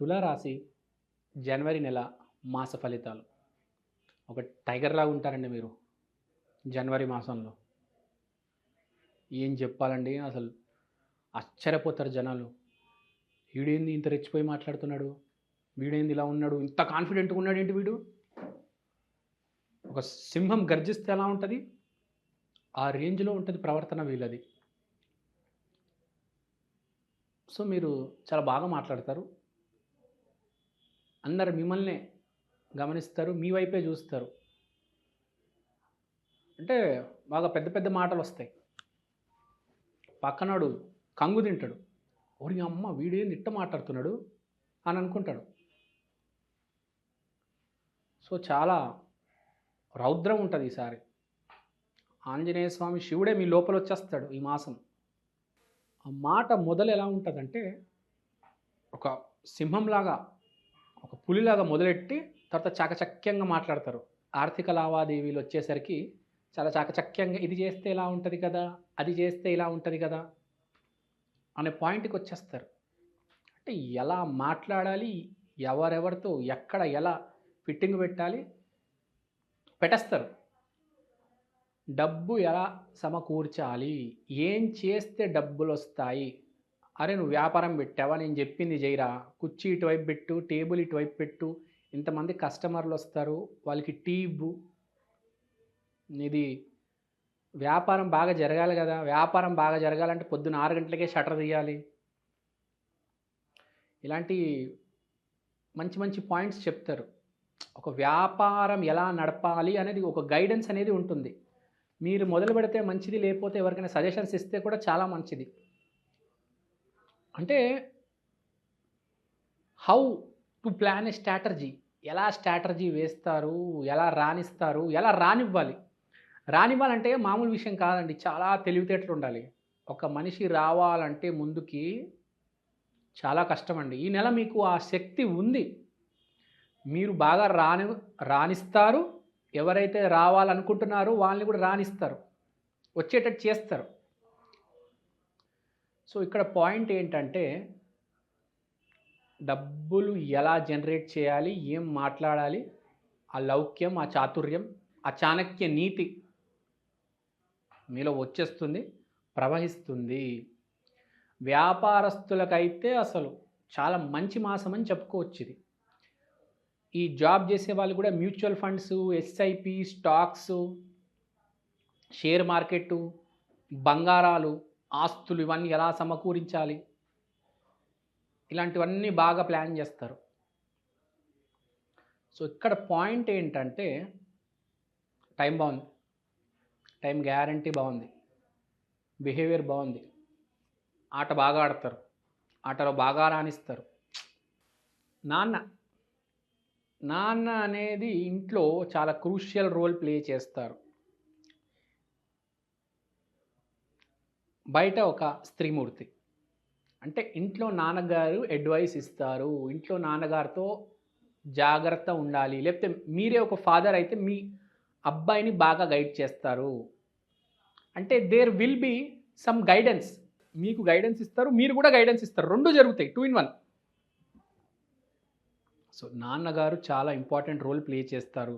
తులారాశి జనవరి నెల మాస ఫలితాలు. ఒక టైగర్లా ఉంటారండి మీరు జనవరి మాసంలో. ఏం చెప్పాలండి? అసలు ఆశ్చర్యపోతారు జనాలు. వీడేంది ఇంత రెచ్చిపోయి మాట్లాడుతున్నాడు? వీడేంది ఇలా ఉన్నాడు? ఇంత కాన్ఫిడెంట్గా ఉన్నాడు ఏంటి వీడు? ఒక సింహం గర్జిస్తే ఎలా ఉంటుంది? ఆ రేంజ్లో ఉంటుంది ప్రవర్తన వీళ్ళది. సో మీరు చాలా బాగా మాట్లాడతారు. అందరు మిమ్మల్నే గమనిస్తారు మీ వైపే చూస్తారు. అంటే బాగా పెద్ద పెద్ద మాటలు వస్తాయి. పక్కనాడు కంగు తింటాడు. ఓరి అమ్మ వీడేంది ఇట్ట మాట్లాడుతున్నాడు? అని అనుకుంటాడు. సో చాలా రౌద్రం ఉంటుంది ఈసారి. ఆంజనేయ స్వామి శివుడే మీ లోపల వచ్చేస్తాడు ఈ మాసం. ఆ మాట మొదలు ఎలా ఉంటుందంటే ఒక సింహంలాగా ఒక పులిలాగా మొదలెట్టి తర్వాత చాకచక్యంగా మాట్లాడతారు. ఆర్థిక లావాదేవీలు వచ్చేసరికి చాలా చాకచక్యంగా ఇది చేస్తే ఇలా ఉంటుంది కదా అది చేస్తే ఇలా ఉంటుంది కదా అనే పాయింట్కి వచ్చేస్తారు. అంటే ఎలా మాట్లాడాలి ఎవరెవరితో ఎక్కడ ఎలా ఫిట్టింగ్ పెట్టాలి పెట్టేస్తారు. డబ్బు ఎలా సమకూర్చాలి ఏం చేస్తే డబ్బులు వస్తాయి అరే నువ్వు వ్యాపారం పెట్టావా? నేను చెప్పింది చేయరా కుర్చీ ఇటువైపు పెట్టు టేబుల్ ఇటువైపు పెట్టు. ఇంతమంది కస్టమర్లు వస్తారు. వాళ్ళకి టీ ఇవ్వు. ఇది వ్యాపారం బాగా జరగాలి కదా. వ్యాపారం బాగా జరగాలంటే పొద్దున్న ఆరు గంటలకే షటర్ తీయాలి. ఇలాంటి మంచి మంచి పాయింట్స్ చెప్తారు. ఒక వ్యాపారం ఎలా నడపాలి అనేది ఒక గైడెన్స్ అనేది ఉంటుంది. మీరు మొదలు పెడితే మంచిది లేకపోతే ఎవరికైనా సజెషన్స్ ఇస్తే కూడా చాలా మంచిది. అంటే how to plan a strategy ఎలా స్ట్రాటజీ వేస్తారు? ఎలా రాణిస్తారు? ఎలా రానివ్వాలి? రానివ్వాలంటే మామూలు విషయం కాదండి. చాలా తెలివితేటలు ఉండాలి. ఒక మనిషి రావాలంటే ముందుకి చాలా కష్టమండి. ఈ నెల మీకు ఆ శక్తి ఉంది. మీరు బాగా రాని రాణిస్తారు. ఎవరైతే రావాలనుకుంటున్నారో వాళ్ళని కూడా రాణిస్తారు. వచ్చేటట్టు చేస్తారు. సో ఇక్కడ పాయింట్ ఏంటంటే డబ్బులు ఎలా జనరేట్ చేయాలి ఏం మాట్లాడాలి ఆ లౌక్యం ఆ చాతుర్యం ఆ చాణక్య నీతి మీలో వచ్చేస్తుంది ప్రవహిస్తుంది. వ్యాపారస్తులకైతే అసలు చాలా మంచి మాసం అని చెప్పుకోవచ్చు ఇది. ఈ జాబ్ చేసే వాళ్ళు కూడా mutual funds SIP stocks share market బంగారాలు ఆస్తులు ఇవన్నీ ఎలా సమకూరించాలి? ఇలాంటివన్నీ బాగా ప్లాన్ చేస్తారు. సో ఇక్కడ పాయింట్ ఏంటంటే టైం బాగుంది. టైం గ్యారంటీ బాగుంది. బిహేవియర్ బాగుంది. ఆట బాగా ఆడతారు. ఆటలో బాగా రాణిస్తారు. నాన్న నాన్న అనేది ఇంట్లో చాలా క్రూషియల్ రోల్ ప్లే చేస్తారు. బయట ఒక స్త్రీమూర్తి. అంటే ఇంట్లో నాన్నగారు అడ్వైస్ ఇస్తారు. ఇంట్లో నాన్నగారితో జాగ్రత్త ఉండాలి. లేకపోతే మీరే ఒక ఫాదర్ అయితే మీ అబ్బాయిని బాగా గైడ్ చేస్తారు. అంటే there will be some guidance మీకు గైడెన్స్ ఇస్తారు మీరు కూడా గైడెన్స్ ఇస్తారు. రెండు జరుగుతాయి టూ ఇన్ వన్ సో నాన్నగారు చాలా ఇంపార్టెంట్ రోల్ ప్లే చేస్తారు.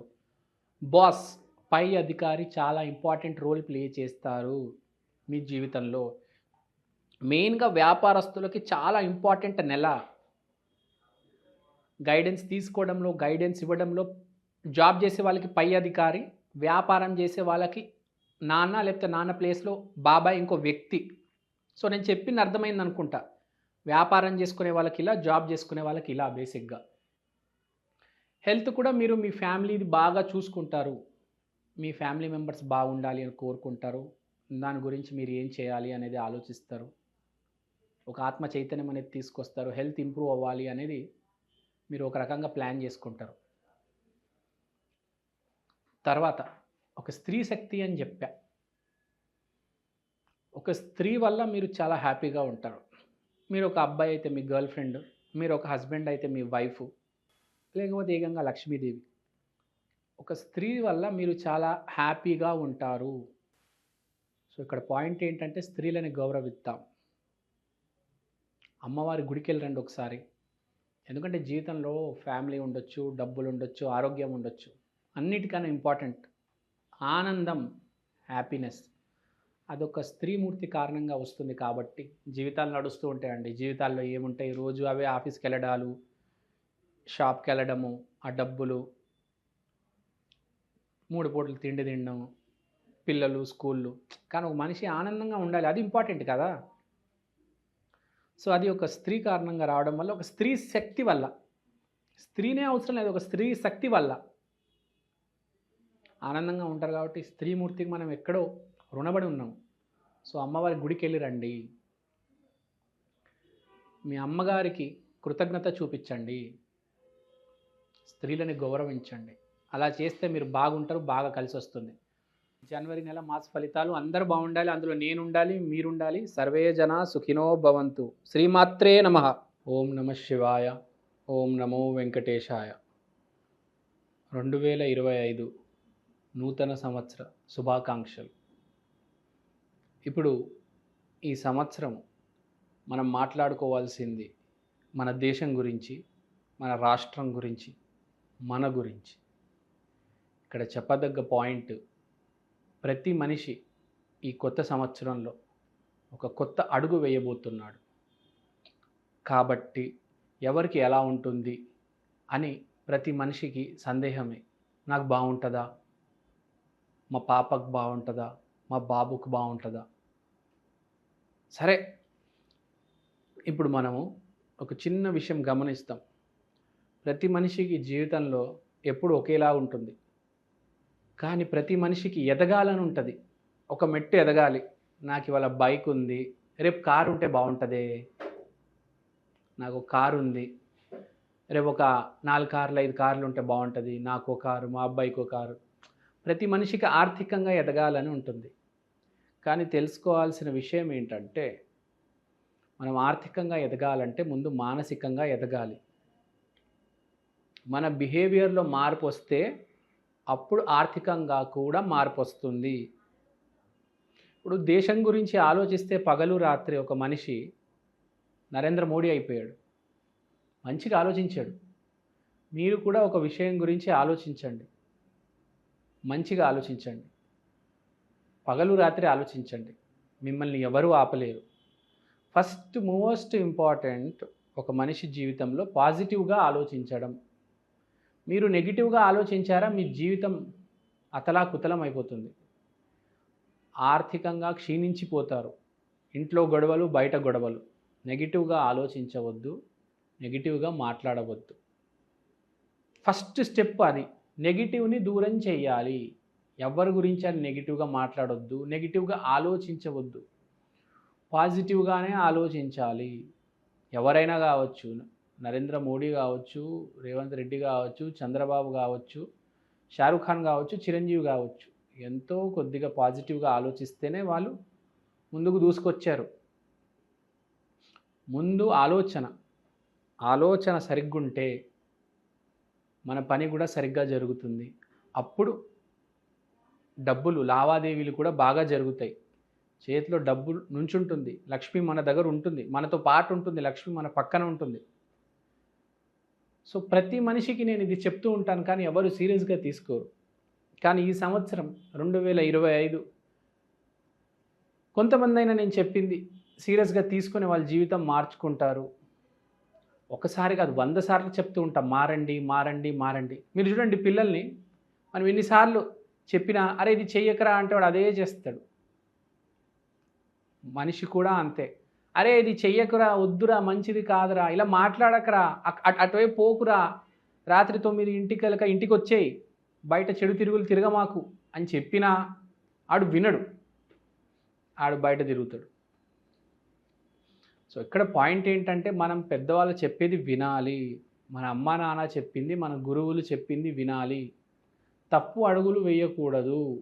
బాస్ పై అధికారి చాలా ఇంపార్టెంట్ రోల్ ప్లే చేస్తారు. మీ జీవితంలో. మెయిన్గా వ్యాపారస్తులకి చాలా ఇంపార్టెంట్ నెల. గైడెన్స్ తీసుకోవడంలో గైడెన్స్ ఇవ్వడంలో జాబ్ చేసే వాళ్ళకి పై అధికారి వ్యాపారం చేసే వాళ్ళకి నాన్న లేకపోతే నాన్న ప్లేస్లో బాబాయ్ ఇంకో వ్యక్తి. సో నేను చెప్పింది అర్థమైంది అనుకుంటా. వ్యాపారం చేసుకునే వాళ్ళకి ఇలా జాబ్ చేసుకునే వాళ్ళకి ఇలా బేసిక్గా. హెల్త్ కూడా మీరు మీ ఫ్యామిలీది బాగా చూసుకుంటారు. మీ ఫ్యామిలీ మెంబర్స్ బాగుండాలి అని కోరుకుంటారు. దాని గురించి మీరు ఏం చేయాలి అనేది ఆలోచిస్తారు. ఒక ఆత్మ చైతన్యం అనేది తీసుకొస్తారు. హెల్త్ ఇంప్రూవ్ అవ్వాలి అనేది మీరు ఒక రకంగా ప్లాన్ చేసుకుంటారు. తర్వాత ఒక స్త్రీ శక్తి అని చెప్పా. ఒక స్త్రీ వల్ల మీరు చాలా హ్యాపీగా ఉంటారు. మీరు ఒక అబ్బాయి అయితే మీ గర్ల్ ఫ్రెండ్ మీరు ఒక హస్బెండ్ అయితే మీ వైఫ్ లేకపోతే ఏకంగా లక్ష్మీదేవి. ఒక స్త్రీ వల్ల మీరు చాలా హ్యాపీగా ఉంటారు. సో ఇక్కడ పాయింట్ ఏంటంటే స్త్రీలని గౌరవిద్దాం. అమ్మవారి గుడికి వెళ్ళరండి ఒకసారి. ఎందుకంటే జీవితంలో ఫ్యామిలీ ఉండొచ్చు డబ్బులు ఉండొచ్చు ఆరోగ్యం ఉండొచ్చు. అన్నిటికన్నా ఇంపార్టెంట్ ఆనందం హ్యాపీనెస్. అదొక స్త్రీమూర్తి కారణంగా వస్తుంది కాబట్టి జీవితాలు నడుస్తూ ఉంటాయండి. జీవితాల్లో ఏముంటాయి? రోజు అవే ఆఫీస్కి వెళ్ళడాలు షాప్కి వెళ్ళడము ఆ డబ్బులు మూడు పూటలు తిండి తినడం పిల్లలు స్కూళ్ళు. కానీ ఒక మనిషి ఆనందంగా ఉండాలి. అది ఇంపార్టెంట్ కదా? సో అది ఒక స్త్రీ కారణంగా రావడం వల్ల ఒక స్త్రీ శక్తి వల్ల. స్త్రీనే అవసరం లేదు. ఒక స్త్రీ శక్తి వల్ల. ఆనందంగా ఉంటారు కాబట్టి స్త్రీమూర్తికి మనం ఎక్కడో రుణపడి ఉన్నాం. సో అమ్మవారి గుడికి వెళ్ళి రండి. మీ అమ్మగారికి కృతజ్ఞత చూపించండి. స్త్రీలని గౌరవించండి. అలా చేస్తే మీరు బాగుంటారు బాగా కలిసి వస్తుంది జనవరి నెల మాస ఫలితాలు అందరూ బాగుండాలి అందులో నేను ఉండాలి మీరు ఉండాలి సర్వే జన సుఖినో భవంతు. శ్రీమాత్రే నమ. ఓం నమ శివాయ. ఓం నమో వెంకటేశాయ. రెండు వేల ఇరవై ఐదు నూతన సంవత్సర శుభాకాంక్షలు. ఇప్పుడు ఈ సంవత్సరం మనం మాట్లాడుకోవాల్సింది మన దేశం గురించి మన రాష్ట్రం గురించి మన గురించి. ఇక్కడ చెప్పదగ్గ పాయింట్ ప్రతి మనిషి ఈ కొత్త సంవత్సరంలో ఒక కొత్త అడుగు వేయబోతున్నాడు. కాబట్టి ఎవరికి ఎలా ఉంటుంది అని ప్రతి మనిషికి సందేహమే. నాకు బాగుంటుందా? మా పాపకు బాగుంటుందా? మా బాబుకు బాగుంటుందా? సరే ఇప్పుడు మనము ఒక చిన్న విషయం గమనిస్తాం. ప్రతి మనిషికి జీవితంలో ఎప్పుడు ఒకేలా ఉంటుంది. కానీ ప్రతి మనిషికి ఎదగాలని ఉంటుంది ఒక మెట్టు ఎదగాలి. నాకు ఇవాళ బైక్ ఉంది రేపు కారు ఉంటే బాగుంటుందే నాకు ఒక కారు ఉంది. రేపు ఒక నాలుగు కార్లు ఐదు కార్లు ఉంటే బాగుంటుంది నాకు ఒక కారు మా అబ్బాయికి ఒక కారు. ప్రతి మనిషికి ఆర్థికంగా ఎదగాలని ఉంటుంది. కానీ తెలుసుకోవాల్సిన విషయం ఏంటంటే మనం ఆర్థికంగా ఎదగాలంటే ముందు మానసికంగా ఎదగాలి. మన బిహేవియర్లో మార్పు వస్తే అప్పుడు ఆర్థికంగా కూడా మార్పు వస్తుంది. ఇప్పుడు దేశం గురించి ఆలోచిస్తే పగలు రాత్రి ఒక మనిషి నరేంద్ర మోడీ అయిపోయాడు. మంచిగా ఆలోచించాడు. మీరు కూడా ఒక విషయం గురించి ఆలోచించండి. మంచిగా ఆలోచించండి. పగలు రాత్రి ఆలోచించండి. మిమ్మల్ని ఎవరూ ఆపలేరు. ఫస్ట్ మోస్ట్ ఇంపార్టెంట్ ఒక మనిషి జీవితంలో పాజిటివ్గా ఆలోచించడం. మీరు నెగిటివ్గా ఆలోచించారా? మీ జీవితం అతలాకుతలం అయిపోతుంది. ఆర్థికంగా క్షీణించిపోతారు. ఇంట్లో గొడవలు బయట గొడవలు. నెగిటివ్గా ఆలోచించవద్దు నెగిటివ్గా మాట్లాడవద్దు. ఫస్ట్ స్టెప్ అది. నెగిటివ్ని దూరం చేయాలి ఎవరి గురించి అని నెగిటివ్గా మాట్లాడొద్దు నెగిటివ్గా ఆలోచించవద్దు. పాజిటివ్గానే ఆలోచించాలి. ఎవరైనా కావచ్చు. నరేంద్ర మోడీ కావచ్చు రేవంత్ రెడ్డి కావచ్చు చంద్రబాబు కావచ్చు షారుఖ్ ఖాన్ కావచ్చు చిరంజీవి కావచ్చు ఎంతో కొద్దిగా పాజిటివ్గా ఆలోచిస్తేనే వాళ్ళు ముందుకు దూసుకొచ్చారు. ముందు ఆలోచన ఆలోచన సరిగ్గుంటే మన పని కూడా సరిగ్గా జరుగుతుంది. అప్పుడు డబ్బులు లావాదేవీలు కూడా బాగా జరుగుతాయి. చేతిలో డబ్బు నుంచుంటుంది. లక్ష్మి మన దగ్గర ఉంటుంది. మనతో పాటు ఉంటుంది. లక్ష్మి మన పక్కన ఉంటుంది. సో ప్రతి మనిషికి నేను ఇది చెప్తూ ఉంటాను కానీ ఎవరు సీరియస్గా తీసుకోరు. కానీ ఈ సంవత్సరం రెండు వేల ఇరవై ఐదు కొంతమంది అయినా నేను చెప్పింది సీరియస్గా తీసుకునే వాళ్ళ జీవితం మార్చుకుంటారు. ఒకసారి కాదు వంద సార్లు చెప్తూ ఉంటాం మారండి మారండి మారండి. మీరు చూడండి పిల్లల్ని మనం ఎన్నిసార్లు చెప్పినా అరే ఇది చెయ్యకరా అంటే వాడు అదే చేస్తాడు. మనిషి కూడా అంతే. అరే ఇది చెయ్యకురా వద్దురా మంచిది కాదురా ఇలా మాట్లాడకరా అటువైపు పోకురా రాత్రి తొమ్మిది ఇంటికి కలక ఇంటికి వచ్చేయి బయట చెడు తిరుగులు తిరగమాకు అని చెప్పినా ఆడు వినడు. ఆడు బయట తిరుగుతాడు. సో ఇక్కడ పాయింట్ ఏంటంటే మనం పెద్దవాళ్ళు చెప్పేది వినాలి. మన అమ్మ నాన్న చెప్పింది మన గురువులు చెప్పింది వినాలి. తప్పు అడుగులు వేయకూడదు.